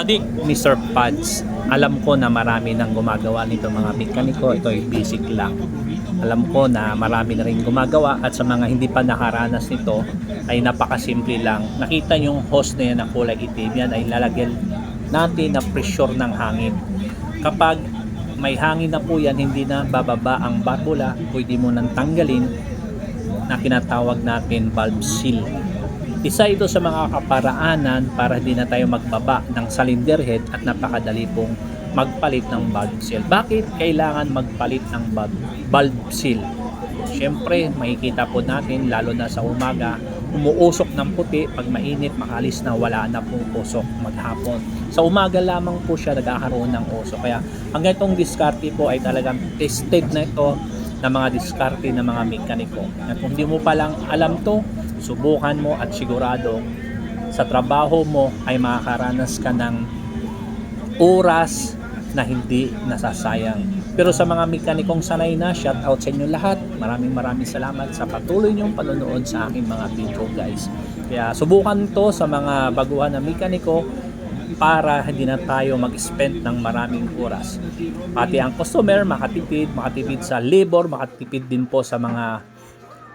Sadik, Mr. Pads. Alam ko na marami nang gumagawa nito mga mekaniko. Ito ay basic lang. Alam ko na marami na rin gumagawa at sa mga hindi pa nakaranas nito ay napakasimple lang. Nakita yung hose na yan na kulay itim yan ay lalagyan natin na pressure ng hangin. Kapag may hangin na po yan, hindi na bababa ang barbula, pwede mo nang tanggalin na kinatawag natin valve seal. Isa ito sa mga kaparaanan para hindi na tayo magbaba ng cylinder head at napakadali pong magpalit ng valve seal. Bakit kailangan magpalit ng valve, seal? Siyempre, makikita po natin lalo na sa umaga, umuusok ng puti pag mainit, makalis na wala na pong usok maghapon. Sa umaga lamang po siya nagkakaroon ng usok. Kaya ang ganitong diskarte po ay talagang tested na ito ng mga diskarte ng mga mekaniko. At kung di mo pa lang alam to, subukan mo at sigurado sa trabaho mo ay makakaranas ka ng oras na hindi nasasayang. Pero sa mga mekanikong sanay na, shout out sa inyo lahat. Maraming maraming salamat sa patuloy niyong panonood sa aking mga video guys. Kaya subukan to sa mga baguhan na mekaniko para hindi na tayo mag-spend ng maraming oras. Pati ang customer makatipid, makatipid sa labor, makatipid din po sa mga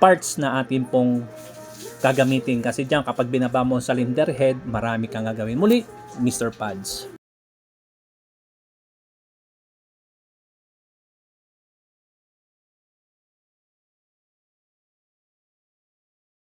parts na atin pong gagamitin. Kasi diyan kapag binaba mo sa cylinder head, marami kang gagawin. Muli, Mr. Pads.